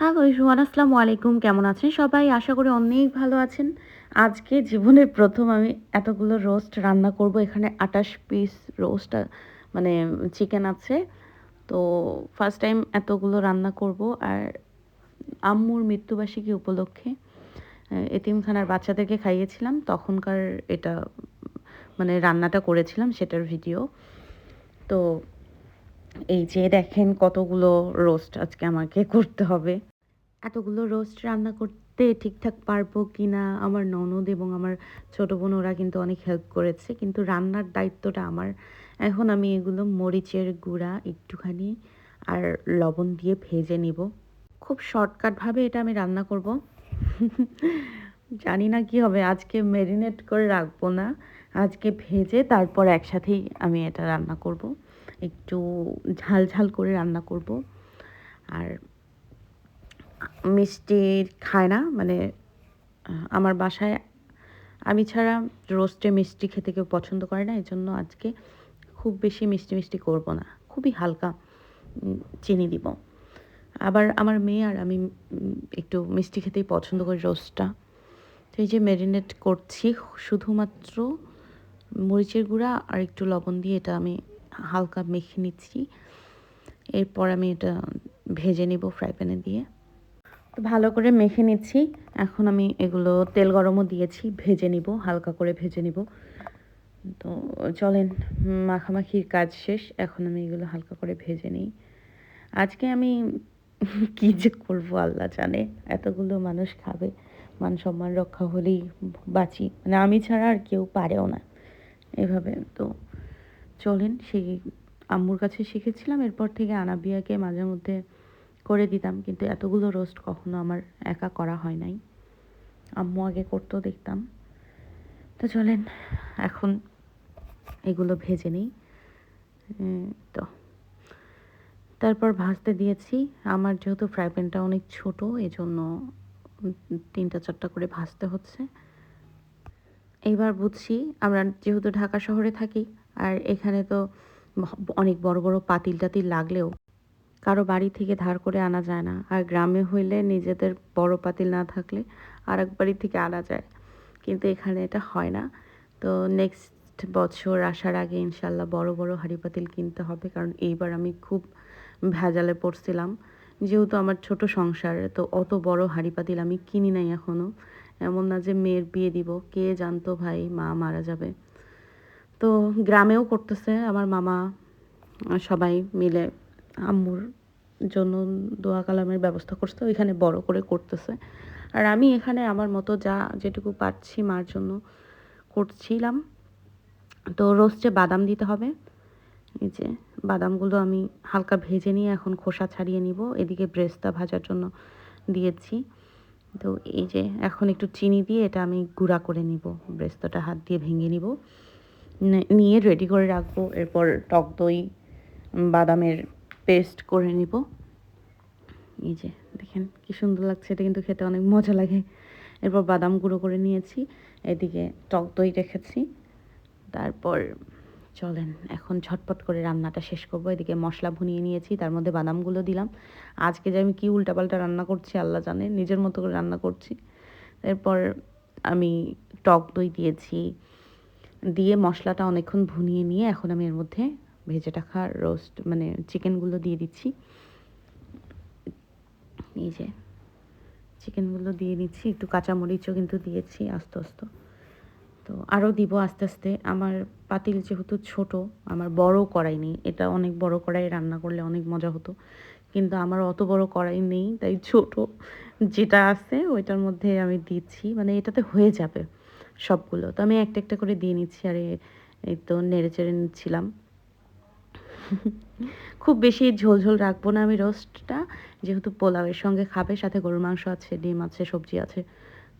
Hello ইসুয়ান আসসালামু আলাইকুম। কেমন আছেন সবাই? আশা করি অনেক ভালো আছেন। আজকে জীবনের প্রথম আমি এতগুলো রোস্ট রান্না করব। এখানে আটাশ পিস রোস্ট মানে চিকেন আছে। তো ফার্স্ট টাইম এতগুলো রান্না করব। আর আম্মুর মৃত্যুবার্ষিকী উপলক্ষে এতিমখানার বাচ্চাদেরকে খাইয়েছিলাম। তখনকার এটা মানে রান্নাটা করেছিলাম, সেটার ভিডিও। তো এই যে দেখেন কতগুলো রোস্ট আজকে আমাকে করতে হবে। এতগুলো রোস্ট রান্না করতে ঠিকঠাক পারব কি না আমার ননদ এবং আমার ছোটো বোন, ওরা কিন্তু অনেক হেল্প করেছে। কিন্তু রান্নার দায়িত্বটা আমার। এখন আমি এগুলো মরিচের গুঁড়া একটুখানি আর লবণ দিয়ে ভেজে নিব। খুব শর্টকাটভাবে এটা আমি রান্না করব। জানি না কি হবে, আজকে ম্যারিনেট করে রাখব না। আজকে ভেজে তারপর একসাথেই আমি এটা রান্না করব। একটু ঝাল ঝাল করে রান্না করব। আর মিষ্টি খায় না মানে আমার বাসায় আমি ছাড়া রোস্টে মিষ্টি খেতে কেউ পছন্দ করে না এই জন্য আজকে খুব বেশি মিষ্টি মিষ্টি করব না, খুবই হালকা চিনি দিব। আবার আমার মেয়ে আর আমি একটু মিষ্টি খেতেই পছন্দ করি রোস্টটা। তো এই যে ম্যারিনেট করছি, শুধুমাত্র মরিচের গুঁড়া আর একটু লবণ দিয়ে এটা আমি হালকা মেখে নিচ্ছি। এরপর আমি এটা ভেজে নিব ফ্রাই প্যানে দিয়ে। তো ভালো করে মেখে নিচ্ছি। এখন আমি এগুলো তেল গরমও দিয়েছি, ভেজে নিব, হালকা করে ভেজে নিব। তো চলেন, মাখামাখির কাজ শেষ। এখন আমি এগুলো হালকা করে ভেজে নিই। আজকে আমি কী যে করব, আল্লাহ জানে। এতগুলো মানুষ খাবে। মান সম্মান রক্ষা হলেই বাঁচি। মানে আমি ছাড়া আর কেউ পারেও না। এভাবে, তো চলেন, সেই আম্মুর কাছে শিখেছিলাম, এরপর থেকে আনাবিয়াকে মাঝে মধ্যে করে দিতাম, কিন্তু এতগুলো রোস্ট কখনো আমার একা করা হয় নাই। আম্মু আগে করতেও দেখতাম। তো চলেন, এখন এগুলো ভেজে নিই। তো। তারপর ভাজতে দিয়েছি। আমার যেহেতু ফ্রাই প্যানটা অনেক ছোট এই জন্য উম তিনটা, চারটা করে ভাজতে হচ্ছে। এইবার বুঝছি, আমরা যেহেতু ঢাকা শহরে থাকি আর এখানে তো অনেক বড় বড় পাতিল টাতিল লাগলেও কারও বাড়ি থেকে ধার করে আনা যায় না। আর গ্রামে হইলে নিজেদের বড় পাতিল না থাকলে আর এক বাড়ি থেকে আনা যায়। কিন্তু এখানে এটা হয় না। তো নেক্সট বছর আসার আগে ইনশাল্লাহ বড় বড় হাঁড়ি পাতিল কিনতে হবে। কারণ এইবার আমি খুব ভেজালে পড়ছিলাম। যেহেতু আমার ছোট সংসার, তো অত বড় হাঁড়ি পাতিল আমি কিনি নাই এখনও এমন না যে মেয়ের বিয়ে দিব। কে জানতো ভাই মা মারা যাবে? তো গ্রামেও করতেছে, আমার মামা, সবাই মিলে আম্মুর জন্য দোয়া কালামের ব্যবস্থা করছে, ওইখানে বড় করে করতেছে। আর আমি এখানে আমার মতো যা যেটুকু পাচ্ছি মার জন্য করছিলাম। তো রোস্টে বাদাম দিতে হবে, এই যে বাদামগুলো আমি হালকা ভেজে নিয়ে এখন খোসা ছাড়িয়ে নিব, এদিকে ব্রেস্তা ভাজার জন্য দিয়েছি। তো এই যে এখন একটু চিনি দিয়ে এটা আমি গুঁড়া করে নিব, ব্রেস্তাটা হাত দিয়ে ভেঙে নিব। নিয়ে রেডি করে রাখব। এরপর টক দই, বাদামের পেস্ট করে নিব। এই যে, দেখেন কি সুন্দর লাগছে, এটা কিন্তু খেতে অনেক মজা লাগে। এরপর বাদাম গুঁড়ো করে নিয়েছি, এদিকে টক দই রেখেছি। তারপর চলেন, এখন ঝটপট করে রান্নাটা শেষ করব। এদিকে মশলা ভুনিয়ে নিয়েছি, তার মধ্যে বাদামগুলো দিলাম। আজকে যে আমি কি উল্টাপাল্টা রান্না করছি আল্লাহ জানে, নিজের মতো করে রান্না করছি। এরপর আমি টক দই দিয়েছি দিয়ে মশলাটা অনেকক্ষণ ভুনিয়ে নিয়ে এখন আমি এর মধ্যে ভেজে রাখা রোস্ট মানে চিকেনগুলো দিয়ে দিচ্ছি। এই যে চিকেনগুলো দিয়ে দিচ্ছি, একটু কাঁচামরিচও কিন্তু দিয়েছি আস্তে আস্তে। তো আরও দিব আস্তে আস্তে। আমার পাতিল যেহেতু ছোট, আমার বড় কড়াই নেই। এটা অনেক বড় কড়াই, রান্না করলে অনেক মজা হতো। কিন্তু আমার অত বড় কড়াই নেই, তাই ছোট। যেটা আছে ওইটার মধ্যে আমি দিচ্ছি। মানে এটাতে হয়ে যাবে। সবগুলো। তো আমি একটা একটা করে দিয়ে নিচ্ছি আর এই তো নেড়ে চেড়ে নিচ্ছিলাম। খুব বেশি ঝোল ঝোল রাখব না আমি রোস্টটা। যেহেতু পোলাওয়ের সঙ্গে খাবে, সাথে গরুর মাংস আছে, ডিম আছে, সবজি আছে।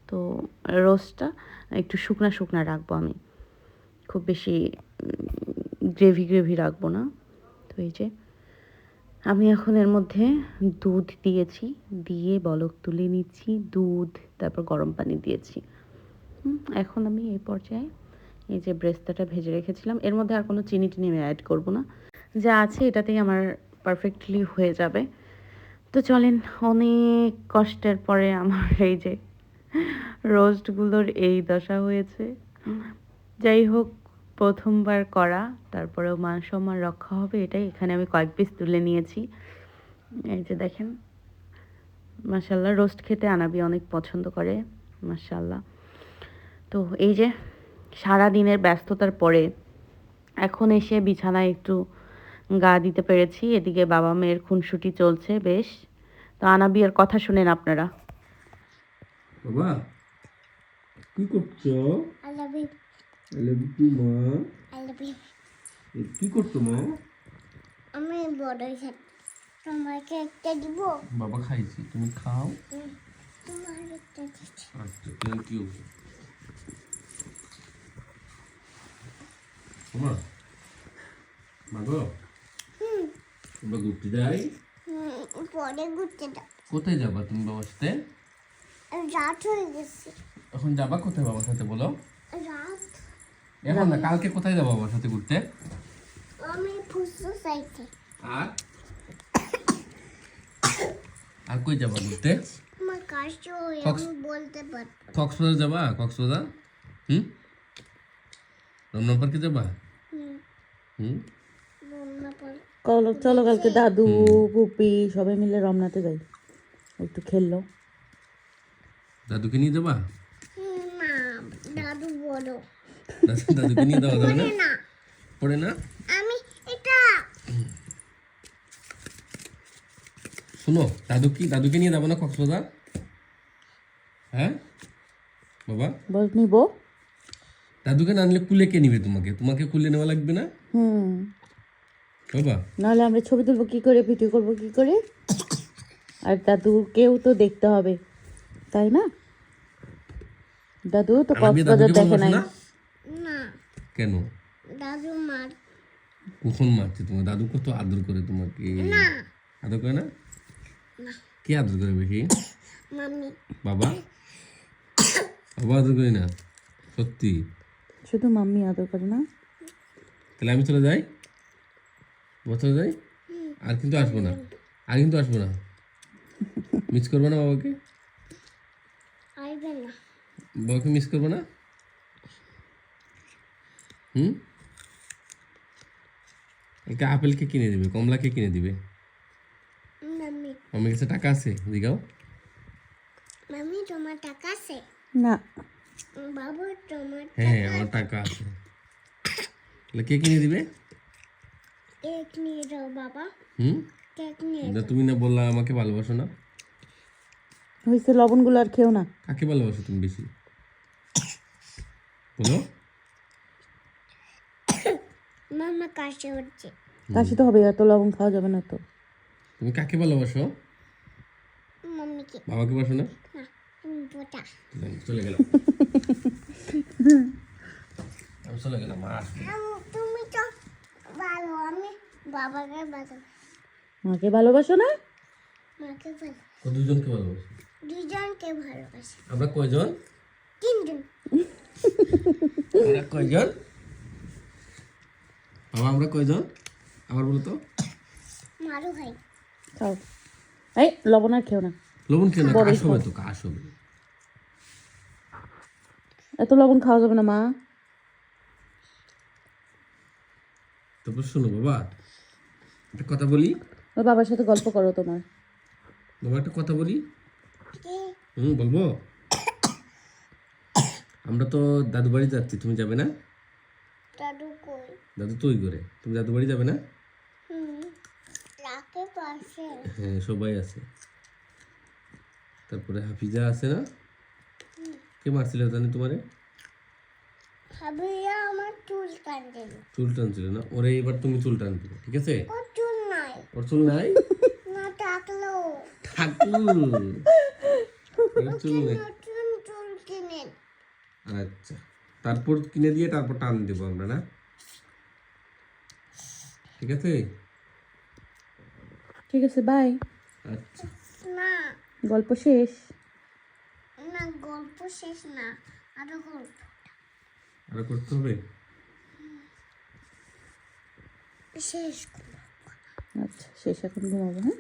তো রোস্টটা একটু শুকনা শুকনা রাখব আমি। খুব বেশি গ্রেভি গ্রেভি রাখব না। তো এই যে, আমি এখন এর মধ্যে দুধ দিয়েছি। দিয়ে বলক তুলে নিচ্ছি, দুধ, তারপর গরম পানি দিয়েছি। এখন আমি এই পর্যায়ে এই যে ব্রেস্তাটা ভেজে রেখেছিলাম। এর মধ্যে আর কোনো চিনি টিনি আমি অ্যাড করব না। যা আছে এটাতেই আমার পারফেক্টলি হয়ে যাবে। তো চলেন, অনেক কষ্টের পরে আমার এই যে রোস্টগুলোর এই দশা হয়েছে। যাই হোক, প্রথমবার করা, তারপরেও মান সম্মান রক্ষা হবে, এটাই। এখানে আমি কয়েক পিস তুলে নিয়েছি। এই যে দেখেন মাসাল্লাহ রোস্ট খেতে আনাবি অনেক পছন্দ করে মাসাল্লাহ তো এই যে সারা দিনের ব্যস্ততার পরে এখন এসে বিছানায় একটু গা দিতে পেরেছি এদিকে বাবা মেয়ের খুনসুটি চলছে বেশ। তো আনাবি আনাবিয়ার কথা শুনেন আপনারা। বাবা কি করছ? কি করছ মা? আমি বড় তোমাকে একটা দিব? বাবা খাইছি তুমি খাও। তোমার একটা দিচ্ছি। আচ্ছা থ্যাংক ইউ মা মা গো আমরা ঘুরতে যাই হুম, পরে ঘুরতে দাও কোথায় যাবা তুমি বাবার সাথে রাত হয়ে গেছে এখন যাবা কোথায় বাবার সাথে বলো রাত এখন না কালকে কোথায় যাব বাবার সাথে ঘুরতে আমি ফুসু চাইছি আর আর কই যাবা ঘুরতে আমার আমি বলতে পারব কক্সবাজার যাবা কক্সবাজার হুম রমনা পার্কে যাবা হুম হুম বন্যা পড়ে চলো চলো কালকে দাদু গুপি সবাই মিলে রমনাতে যাই। একটু খেললো। দাদুকে নিয়ে যাবা? হুম, না দাদু বড় দাদু- দাদুকে নিয়ে যাওয়া যাবে না না। পড়ে না? আমি এটা শুনো দাদু কি দাদুকে নিয়ে যাব না কক্সবাজার? হ্যাঁ? বাবা? বল নিবো। দাদুকে না আনলে কুলে কে নিবে তোমাকে? তোমাকে কুলে নেওয়া লাগবে না? হুম। বাবা। নাহলে আমরা ছবি তুলবো কি করে ভিডিও করব কি করে? আর দাদুকেও তো দেখতে হবে তাই না? দাদু তো কক্সবাজার দেখে নাই। না। না কেন? দাদু মার। কখন মারছে তোমার? দাদু কত আদর করে তোমাকে? না। আদর করে না। কে আদর করে বেশি? মাম্মি। বাবা? বাবা আদর করি না? সত্যি? শুধু মাম্মি আদর করে না। তাহলে আমি চলে যাই? চলে যাই? আর কিন্তু আসব না। আর কিন্তু আসব না। মিস করব না বাবাকে? বাবাকে মিস করব না? হুম? একটা আপেলকে কিনে দিবে? কমলাকে কিনে দিবে? মাম্মি। আমার কাছে টাকা আছে? দিগাও। মাম্মি তোমার টাকা আছে? না। তোমার হ্যাঁ আমার টাকা আছে। তাহলে কে কিনে দিবে? কেক নিয়ে যাও বাবা। হুম? কেক নিয়ে না তুমি না বললা আমাকে ভালোবাসো না। হয়েছে লবণগুলো আর খেও না। কাকে ভালোবাসো তুমি বেশি? বলো। মামা কাছে হচ্ছে। কাশি তো হবে এত লবণ খাওয়া যাবে না তো। তুমি কাকে ভালোবাসো? মাম্মিকে বাবাকে বাসো না? চলে গেলাম আমি চলে গেলাম না। তুমি তো ভালো আমি বাবাকে ভালো মাকে ভালোবাসো না? মাকে ভালো দুজনকে ভালোবাসি। দুজনকে ভালোবাসে। আমরা কয়জন? তিনজন। আমরা কয়জন? বাবা আমরা কয়জন? আবার বলো তো। মারু ভাই। খাও। এই লবণ আর খেও না। লবণ কেন কাশ হবে তো কাশ হবে এত লবণ খাওয়া যাবে না মা। তারপর শোনো বাবা একটা কথা বলি। ওই বাবার সাথে গল্প করো তোমার। বাবা একটা কথা বলি। হুম বলব? আমরা তো দাদু বাড়ি যাচ্ছি তুমি যাবে না? দাদু কই? দাদু তো ওই করে তুমি দাদু বাড়ি যাবে না? হুম পাশে হ্যাঁ সবাই আছে। তারপরে হাফিজা আছে না? কে মারছিল জানি তোমারে? ভাবিয়া আমার চুল টানছিল। না? ওরে এবার তুমি চুল টানবে ঠিক আছে? ও চুল নাই। ওর চুল নাই? না টাকলো। ঠাকুর। ওর চুল নেই। নতুন চুল কিনে। আচ্ছা। তারপর কিনে দিয়ে তারপর টান দেবো আমরা না? ঠিক আছে? ঠিক আছে বাই আচ্ছা। না। গল্প শেষ। না গল্প শেষ না আরও গল্প। আরও করতে হবে? শেষ। আচ্ছা শেষ এখন ঘুমাবো হ্যাঁ?